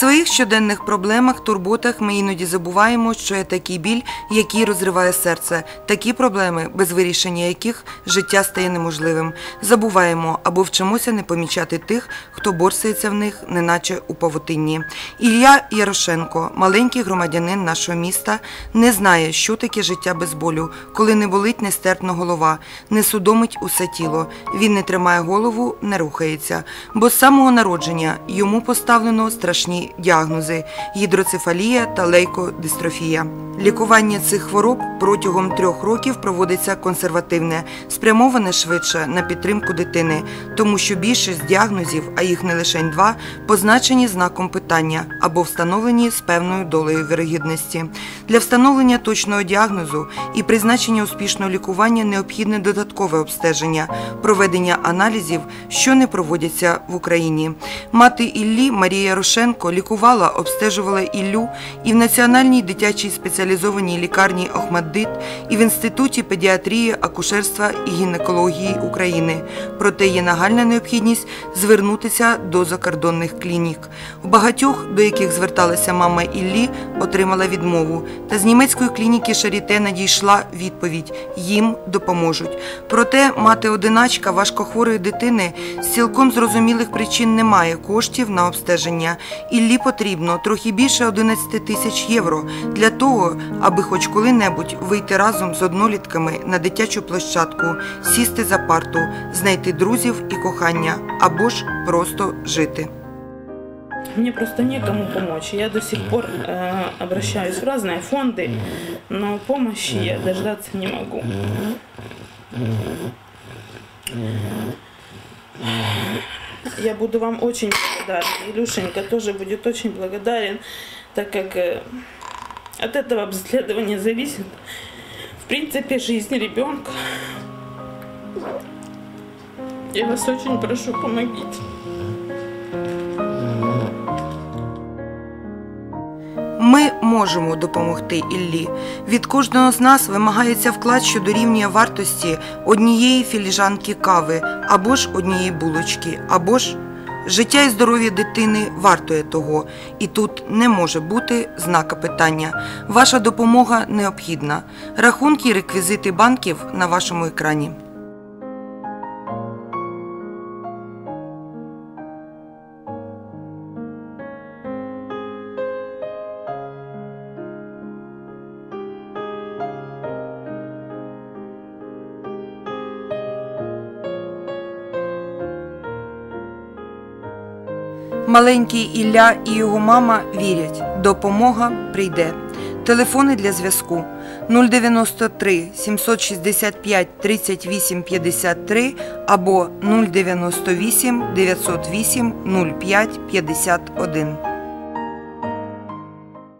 своїх щоденних проблемах, турботах ми іноді забуваємо, що є такий біль, який розриває серце, такі проблеми, без вирішення яких життя стає неможливим. Забуваємо або вчимося не помічати тих, хто борсається в них, неначе у павутинні. Ілля Ярошенко, маленький громадянин нашого міста, не знає, що таке життя без болю, коли не болить нестерпно голова, не судомить усе тіло. Він не тримає голову, не рухається. Бо з самого народження йому поставлено страшні діагнози гідроцефалія та лейкодистрофія. Лікування цих хвороб протягом трьох років проводиться консервативне, спрямоване швидше на підтримку дитини, тому що більшість діагнозів, а їх не лише два, позначені знаком питання або встановлені з певною долею вірогідності. Для встановлення точного діагнозу і призначення успішного лікування необхідне додаткове обстеження, проведення аналізів, що не проводяться в Україні. Мати Іллі Марія Рошенко лікувала, обстежувала Іллю і в Національній дитячій спеціалізованій лікарні Охмаддит, і в Інституті педіатрії, акушерства і гінекології України. Проте є нагальна необхідність звернутися до закордонних клінік. У багатьох, до яких зверталася мама Іллі, отримала відмову. Та з німецької клініки Шаріте надійшла відповідь: їм допоможуть. Проте мати-одиначка важкохворої дитини з цілком зрозумілих причин не має коштів на обстеження. Іллі потрібно трохи більше 11 тисяч євро для того, аби хоч коли-небудь вийти разом з однолітками на дитячу площадку, сісти за парту, знайти друзів і кохання або ж просто жити. Мне просто некому помочь. Я до сих пор э, обращаюсь в разные фонды, но помощи я дождаться не могу. Я буду вам очень благодарна. Илюшенька тоже будет очень благодарен, так как э, от этого обследования зависит, в принципе, жизнь ребенка. Я вас очень прошу, помогите. Ми можемо допомогти Іллі. Від кожного з нас вимагається вклад, що дорівнює вартості однієї філіжанки кави, або ж однієї булочки, або ж життя і здоров'я дитини вартує того. І тут не може бути знака питання. Ваша допомога необхідна. Рахунки і реквізити банків на вашому екрані. Маленький Ілля і його мама вірять, допомога прийде. Телефони для зв'язку 093 765 38 53 або 098 908 05 51.